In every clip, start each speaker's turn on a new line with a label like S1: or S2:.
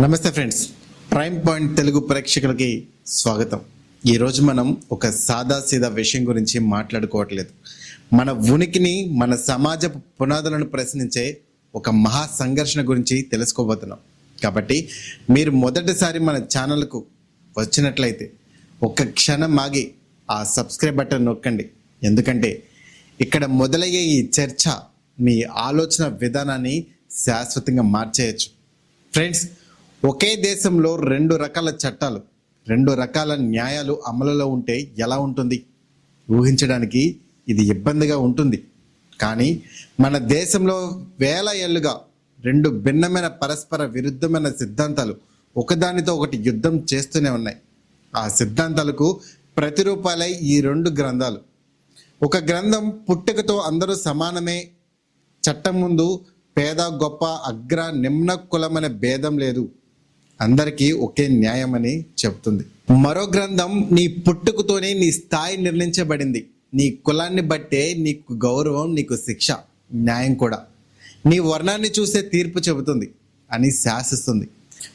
S1: నమస్తే friends. Prime point Telugu ప్రేక్షకులకి స్వాగతం. ఈరోజు మనం ఒక సాదా సీదా విషయం గురించి మాట్లాడుకోవట్లేదు. మన ఉనికిని మన సమాజపు పునాదులను ప్రశ్నించే ఒక మహా సంఘర్షణ గురించి తెలుసుకోబోతున్నాం. కాబట్టి మీరు మొదటిసారి మన ఛానల్కు వచ్చినట్లయితే ఒక క్షణం ఆగి ఆ సబ్స్క్రైబ్ బటన్ నొక్కండి. ఎందుకంటే ఇక్కడ మొదలయ్యే ఈ చర్చ మీ ఆలోచన విధానాన్ని శాశ్వతంగా మార్చేయచ్చు. ఫ్రెండ్స్ ఒకే దేశంలో రెండు రకాల చట్టాలు రెండు రకాల న్యాయాలు అమలులో ఉంటే ఎలా ఉంటుంది? ఊహించడానికి ఇది ఇబ్బందిగా ఉంటుంది. కానీ మన దేశంలో వేల ఏళ్ళుగా రెండు భిన్నమైన పరస్పర విరుద్ధమైన సిద్ధాంతాలు ఒకదానితో ఒకటి యుద్ధం చేస్తూనే ఉన్నాయి. ఆ సిద్ధాంతాలకు ప్రతిరూపాలై ఈ రెండు గ్రంథాలు. ఒక గ్రంథం పుట్టుకతో అందరూ సమానమే. చట్టం ముందు పేద గొప్ప అగ్ర నిమ్న కులమనే భేదం లేదు. అందరికీ ఒకే న్యాయమని చెప్తుంది మరో గ్రంథం నీ పుట్టుకతోనే నీ స్థాయి నిర్ణయించబడింది. నీ కులాన్ని బట్టే నీకు గౌరవం నీకు శిక్ష న్యాయం కూడా. నీ వర్ణాన్ని చూసే తీర్పు చెబుతుంది అని శాసిస్తుంది.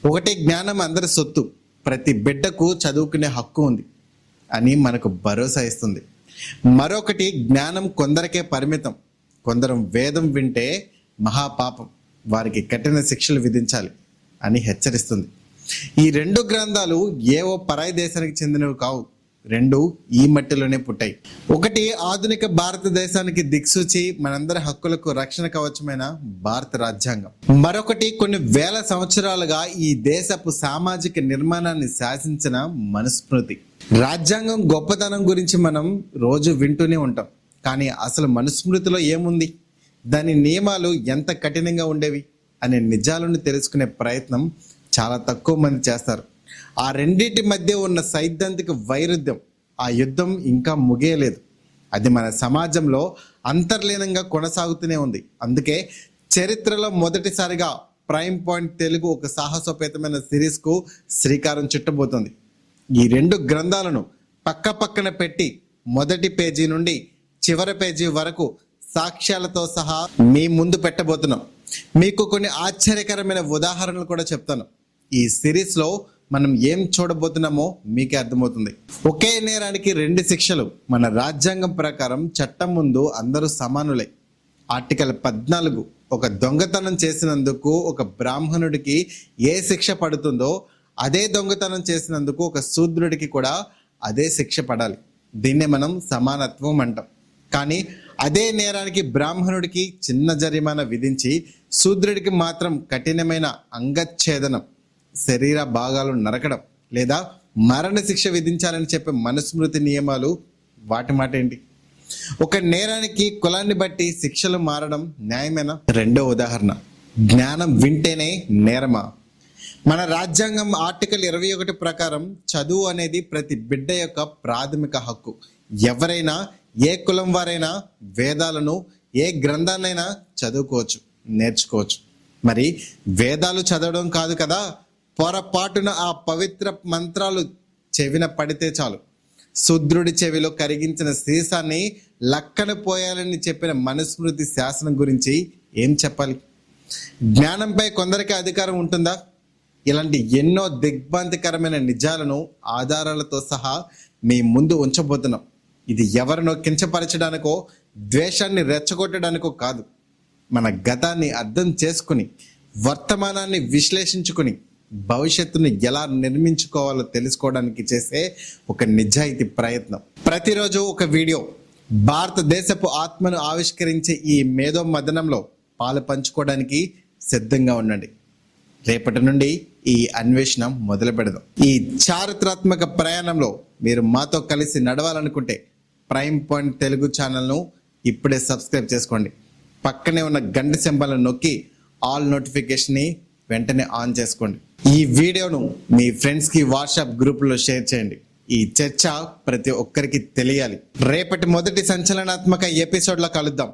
S1: ఒకటి జ్ఞానం అందరి సొత్తు. ప్రతి బిడ్డకు చదువుకునే హక్కు ఉంది అని మనకు భరోసా ఇస్తుంది. మరొకటి జ్ఞానం కొందరికే పరిమితం. కొందరం వేదం వింటే మహాపాపం. వారికి కఠిన శిక్షలు విధించాలి. అని హెచ్చరిస్తుంది. ఈ రెండు గ్రంథాలు ఏవో పరాయి దేశానికి చెందినవి కావు. రెండు ఈ మట్టిలోనే పుట్టాయి. ఒకటి ఆధునిక భారతదేశానికి దిక్సూచి మనందరి హక్కులకు రక్షణ కవచమైన భారత రాజ్యాంగం. మరొకటి కొన్ని వేల సంవత్సరాలుగా ఈ దేశపు సామాజిక నిర్మాణాన్ని శాసించిన మనుస్మృతి. రాజ్యాంగం గొప్పతనం గురించి మనం రోజు వింటూనే ఉంటాం. కానీ అసలు మనుస్మృతిలో ఏముంది? దాని నియమాలు ఎంత కఠినంగా ఉండేవి? అనే నిజాలను తెలుసుకునే ప్రయత్నం చాలా తక్కువ మంది చేస్తారు. ఆ రెండింటి మధ్య ఉన్న సైద్ధాంతిక వైరుధ్యం ఆ యుద్ధం ఇంకా ముగియలేదు. అది మన సమాజంలో అంతర్లీనంగా కొనసాగుతూనే ఉంది. అందుకే చరిత్రలో మొదటిసారిగా ప్రైమ్ పాయింట్ తెలుగు ఒక సాహసోపేతమైన సిరీస్కు శ్రీకారం చుట్టబోతుంది. ఈ రెండు గ్రంథాలను పక్క పక్కన పెట్టి మొదటి పేజీ నుండి చివరి పేజీ వరకు సాక్ష్యాలతో సహా మీ ముందు పెట్టబోతున్నాం. మీకు కొన్ని ఆశ్చర్యకరమైన ఉదాహరణలు కూడా చెప్తాను. ఈ సిరీస్లో మనం ఏం చూడబోతున్నామో మీకే అర్థమవుతుంది. ఒకే నేరానికి రెండు శిక్షలు. మన రాజ్యాంగం ప్రకారం చట్టం ముందు అందరూ సమానులే. ఆర్టికల్ పద్నాలుగు ఒక దొంగతనం చేసినందుకు ఒక బ్రాహ్మణుడికి ఏ శిక్ష పడుతుందో అదే దొంగతనం చేసినందుకు ఒక శూద్రుడికి కూడా అదే శిక్ష పడాలి. దీన్నే మనం సమానత్వం అంటాం. కానీ అదే నేరానికి బ్రాహ్మణుడికి చిన్న జరిమానా విధించి శూద్రుడికి మాత్రం కఠినమైన అంగచ్ఛేదనం శరీర భాగాలు నరకడం లేదా మరణశిక్ష విధించాలని చెప్పే మనుస్మృతి నియమాలు వాటి మాట ఏంటి? ఒక నేరానికి కులాన్ని బట్టి శిక్షలు మారడం న్యాయమైన? రెండో ఉదాహరణ జ్ఞానం వింటేనే నేరమా? మన రాజ్యాంగం ఆర్టికల్ ఇరవై ఒకటి ప్రకారం చదువు అనేది ప్రతి బిడ్డ యొక్క ప్రాథమిక హక్కు. ఎవరైనా ఏ కులం వారైనా వేదాలను ఏ గ్రంథాన్నైనా చదువుకోవచ్చు నేర్చుకోవచ్చు. మరి వేదాలు చదవడం కాదు కదా పొరపాటున ఆ పవిత్ర మంత్రాలు చెవిన పడితే చాలు. శుద్రుడి చెవిలో కరిగించిన సీసాన్ని లక్కన పోయాలని చెప్పిన మనుస్మృతి శాసనం గురించి ఏం చెప్పాలి? జ్ఞానంపై కొందరికి అధికారం ఉంటుందా? ఇలాంటి ఎన్నో దిగ్భ్రాంతికరమైన నిజాలను ఆధారాలతో సహా మీ ముందు ఉంచబోతున్నాం. ఇది ఎవరినో కించపరచడానికో ద్వేషాన్ని రెచ్చగొట్టడానికో కాదు. మన గతాన్ని అర్థం చేసుకుని వర్తమానాన్ని విశ్లేషించుకుని భవిష్యత్తును ఎలా నిర్మించుకోవాలో తెలుసుకోవడానికి చేసే ఒక నిజాయితీ ప్రయత్నం. ప్రతిరోజు ఒక వీడియో భారతదేశపు ఆత్మను ఆవిష్కరించే ఈ మేధో మదనంలో పాలు పంచుకోవడానికి సిద్ధంగా ఉండండి. రేపటి నుండి ఈ అన్వేషణ మొదలు పెడదాం ఈ చారిత్రాత్మక ప్రయాణంలో మీరు మాతో కలిసి నడవాలనుకుంటే ప్రైమ్ పాయింట్ తెలుగు ఛానల్ను ఇప్పుడే సబ్స్క్రైబ్ చేసుకోండి. పక్కనే ఉన్న గంట సింబల్ను నొక్కి ఆల్ నోటిఫికేషన్ని వెంటనే ఆన్ చేసుకోండి. ఈ వీడియోను మీ ఫ్రెండ్స్కి వాట్సాప్ గ్రూపులో షేర్ చేయండి. ఈ చర్చ ప్రతి ఒక్కరికి తెలియాలి. రేపటి మొదటి సంచలనాత్మక ఎపిసోడ్లో కలుద్దాం.